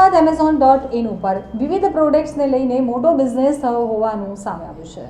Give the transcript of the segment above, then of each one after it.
Ahmedabad Amazon dot in ઉપર વિવિધ પ્રોડક્ટ્સને લઈને મોટો બિઝનેસ થયો હોવાનું સામે આવ્યું છે.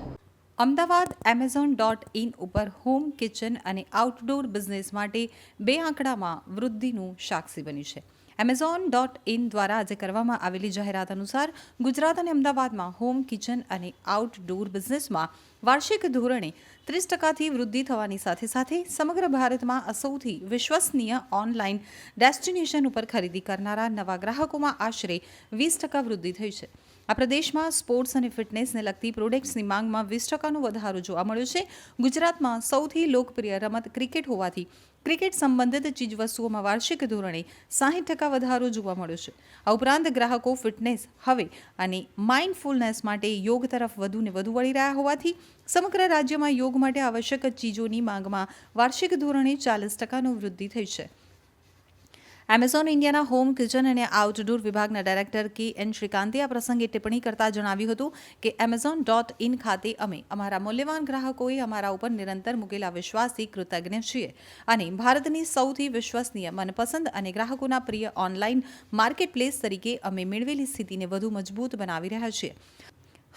અમદાવાદ એમેઝોન ડોટ ઇન ઉપર હોમ કિચન અને આઉટડોર બિઝનેસ માટે બે આંકડામાં વૃદ્ધિનું સાક્ષી બન્યું છે. એમેઝોન ડોટ ઇન દ્વારા આજે કરવામાં આવેલી જાહેરાત અનુસાર ગુજરાત અને અમદાવાદમાં હોમ કિચન અને આઉટડોર બિઝનેસમાં વાર્ષિક ધોરણે ત્રીસ ટકાથી વૃદ્ધિ થવાની સાથે સાથે સમગ્ર ભારતમાં સૌથી વિશ્વસનીય ઓનલાઈન ડેસ્ટિનેશન ઉપર ખરીદી કરનારા નવા ગ્રાહકોમાં આશરે વીસ ટકા વૃદ્ધિ થઈ છે. આ પ્રદેશમાં સ્પોર્ટ્સ અને ફિટનેસને લગતી પ્રોડક્ટ્સની માંગમાં વીસ ટકાનો વધારો જોવા મળ્યો છે. ગુજરાતમાં સૌથી લોકપ્રિય રમત ક્રિકેટ હોવાથી ક્રિકેટ સંબંધિત ચીજવસ્તુઓમાં વાર્ષિક ધોરણે સાહીઠ ટકા વધારો જોવા મળ્યો છે. આ ઉપરાંત ગ્રાહકો ફિટનેસ, હવે અને માઇન્ડફુલનેસ માટે યોગ તરફ વધુને વધુ વળી રહ્યા હોવાથી સમગ્ર રાજ્યમાં યોગ માટે આવશ્યક ચીજોની માંગમાં વાર્ષિક ધોરણે ચાલીસ ટકાનો વૃદ્ધિ થઈ છે. એમેઝોન ઇન્ડિયાના હોમ કિચન અને આઉટડોર વિભાગના ડાયરેક્ટર કે એન શ્રીકાંતે આ પ્રસંગે ટિપ્પણી કરતા જણાવ્યું હતું કે એમેઝોન ડોટ ઇન ખાતે અમે અમારા મૂલ્યવાન ગ્રાહકોએ અમારા ઉપર નિરંતર મૂકેલા વિશ્વાસથી કૃતજ્ઞ છીએ અને ભારતની સૌથી વિશ્વસનીય, મનપસંદ અને ગ્રાહકોના પ્રિય ઓનલાઈન માર્કેટ પ્લેસ તરીકે અમે મેળવેલી સ્થિતિને વધુ મજબૂત બનાવી રહ્યા છીએ.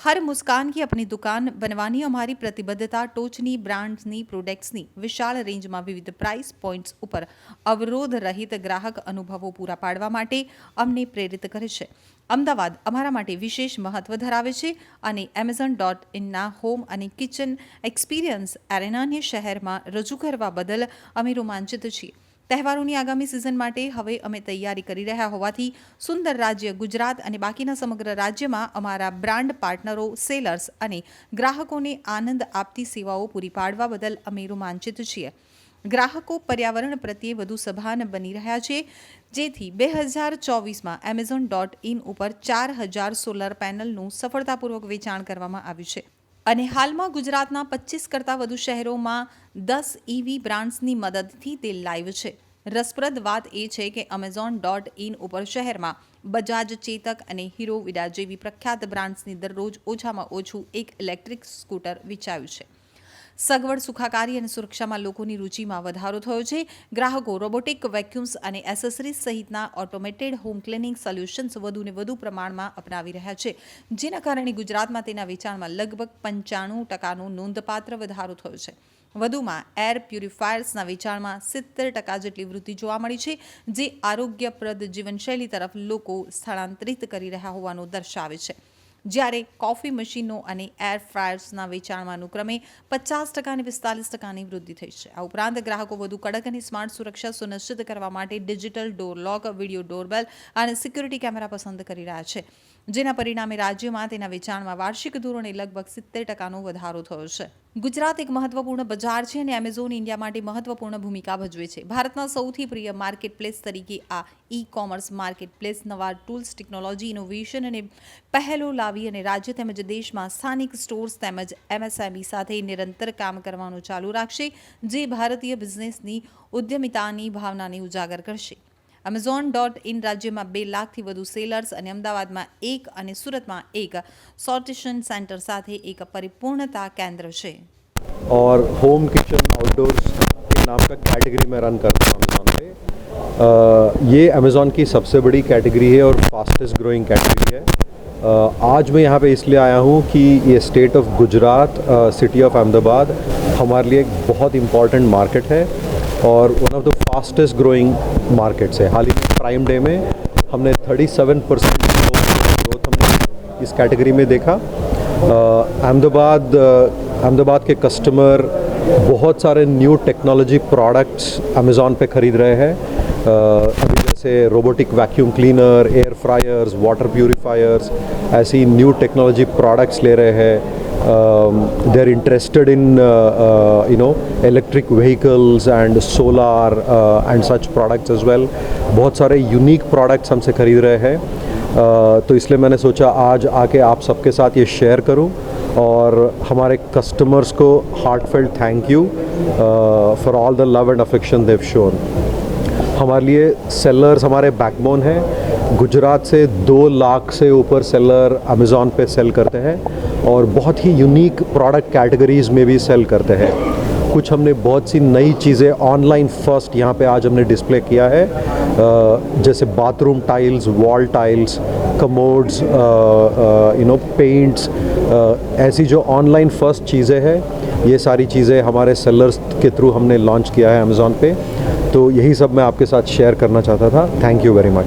હર મુસ્કાન કી દુકાન બનવાની અમારી પ્રતિબદ્ધતા ટોચની બ્રાન્ડ્સની પ્રોડક્ટ્સની વિશાળ રેન્જમાં વિવિધ પ્રાઇસ પોઇન્ટ્સ ઉપર અવરોધ રહિત ગ્રાહક અનુભવો પૂરા પાડવા માટે અમને પ્રેરિત કરે છે. અમદાવાદ અમારા માટે વિશેષ મહત્વ ધરાવે છે અને એમેઝોન ડોટ ઇનના હોમ અને કિચન એક્સપિરિયન્સ એરેનાને શહેરમાં રજૂ કરવા બદલ અમે રોમાંચિત છીએ. તહેવારોની આગામી સિઝન માટે હવે અમે તૈયારી કરી રહ્યા હોવાથી સુંદર રાજ્ય ગુજરાત અને બાકીના સમગ્ર રાજ્યમાં અમારા બ્રાન્ડ પાર્ટનરો, સેલર્સ અને ગ્રાહકોને આનંદ આપતી સેવાઓ પૂરી પાડવા બદલ અમે રોમાંચિત છીએ. ગ્રાહકો પર્યાવરણ પ્રત્યે વધુ સભાન બની રહ્યા છે, જેથી બે હજાર ચોવીસમાં એમેઝોન ડોટ ઇન ઉપર ચાર હજાર સોલર પેનલનું સફળતાપૂર્વક વેચાણ કરવામાં આવ્યું છે. અને હાલમાં ગુજરાતના પચીસ કરતાં વધુ શહેરોમાં દસ ઇવી બ્રાન્ડ્સની મદદથી તે લાઈવ છે. રસપ્રદ વાત એ છે કે અમેઝોન ડોટ ઇન ઉપર શહેરમાં બજાજ ચેતક અને હીરો વિડા જેવી પ્રખ્યાત બ્રાન્ડ્સની દરરોજ ઓછામાં ઓછું એક ઇલેક્ટ્રિક સ્કૂટર વિચાર્યું છે. સગવડ, સુખાકારી અને સુરક્ષામાં લોકોની રુચિમાં વધારો થયો છે. ગ્રાહકો રોબોટિક, વેક્યુમ્સ અને એસેસરીઝ સહિતના ઓટોમેટેડ હોમ ક્લિનિંગ સોલ્યુશન્સ વધુને વધુ પ્રમાણમાં અપનાવી રહ્યા છે. જેના કારણે ગુજરાતમાં તેના વેચાણમાં લગભગ પંચાણું ટકાનો નોંધપાત્ર વધારો થયો છે. વધુમાં, એર પ્યુરિફાયર્સના વેચાણમાં સિત્તેર ટકા જેટલી વૃદ્ધિ જોવા મળી છે, જે આરોગ્યપ્રદ જીવનશૈલી તરફ લોકો સ્થળાંતરિત કરી રહ્યા હોવાનું દર્શાવે છે. જ્યારે કોફી મશીનો અને એર ફ્રાયર્સના વેચાણમાં અનુક્રમે પચાસ ટકા અને પિસ્તાલીસ ટકાની વૃદ્ધિ થઈ છે. આ ઉપરાંત ગ્રાહકો વધુ કડક અને સ્માર્ટ સુરક્ષા સુનિશ્ચિત કરવા માટે digital door lock, video doorbell અને સિક્યુરિટી કેમેરા પસંદ કરી રહ્યા છે. જેના પરિણામે રાજ્યમાં તેના વેચાણમાં વાર્ષિક ધોરણે લગભગ સિત્તેર ટકાનો વધારો થયો છે. ગુજરાત એક મહત્વપૂર્ણ બજાર છે અને એમેઝોન ઇન્ડિયા માટે મહત્વપૂર્ણ ભૂમિકા ભજવે છે. ભારતના સૌથી પ્રિય માર્કેટ પ્લેસ તરીકે આ ઈ કોમર્સ માર્કેટ પ્લેસ નવા ટૂલ્સ ટેકનોલોજી ઇનોવેશન અને પહેલો લાવી અને રાજ્ય તેમજ દેશમાં સ્થાનિક સ્ટોર્સ તેમજ એમએસએમઈ સાથે નિરંતર કામ કરવાનું ચાલુ રાખશે, જે ભારતીય બિઝનેસની ઉદ્યમિતાની ભાવનાને ઉજાગર કરશે. એમેઝોન ડોટ ઇન રાજ્યમાં બે લાખથી વધુ સેલર્સ અને અમદાવાદમાં એક અને સુરતમાં એક સોર્ટેશન સેન્ટર સાથે એક પરિપૂર્ણતા કેન્દ્ર છે और होम किचन आउटडोर्स के नाम का कैटेगरी मैं रन करता हूँ अमेज़ॉन पे अ, ये अमेज़ॉन की सबसे बड़ी कैटेगरी है और फास्टेस्ट ग्रोइंग कैटेगरी है अ, आज मैं यहाँ पे इसलिए आया हूँ कि ये state of Gujarat city of Ahmedabad हमारे लिए एक बहुत इम्पॉर्टेंट मार्केट है और one of the fastest growing markets है। हाल ही में प्राइम डे में हमने 37 परसेंट ग्रोथ हमने इस कैटेगरी में देखा। अहमदाबाद अहमदाबाद के कस्टमर बहुत सारे न्यू टेक्नोलॉजी प्रोडक्ट्स अमेज़ोन पे ख़रीद रहे हैं। अभी जैसे robotic vacuum cleaner air fryers water purifiers ऐसी न्यू टेक्नोलॉजी प्रोडक्ट्स ले रहे हैं। They are interested in you know electric vehicles and solar and such products as well बहुत सारे यूनिक प्रोडक्ट्स हमसे ख़रीद रहे हैं। अ, तो इसलिए मैंने सोचा आज आके आप सबके साथ ये शेयर करूँ और हमारे कस्टमर्स को heartfelt thank you for all the love and affection they've shown हमारे लिए सेलर्स हमारे बैकबोन हैं। गुजरात से दो लाख से ऊपर सेलर अमेज़ॉन पे सेल करते हैं। और बहुत ही यूनिक प्रोडक्ट कैटेगरीज में भी सेल करते हैं। कुछ हमने बहुत सी नई चीज़ें ऑनलाइन फ़र्स्ट यहाँ पे आज हमने डिस्प्ले किया है। जैसे bathroom tiles wall tiles commodes you know paints ऐसी जो ऑनलाइन फ़र्स्ट चीज़ें हैं, ये सारी चीज़ें हमारे सेलर्स के थ्रू हमने लॉन्च किया है अमेज़ोन पे। तो यही सब मैं आपके साथ शेयर करना चाहता था। Thank you very much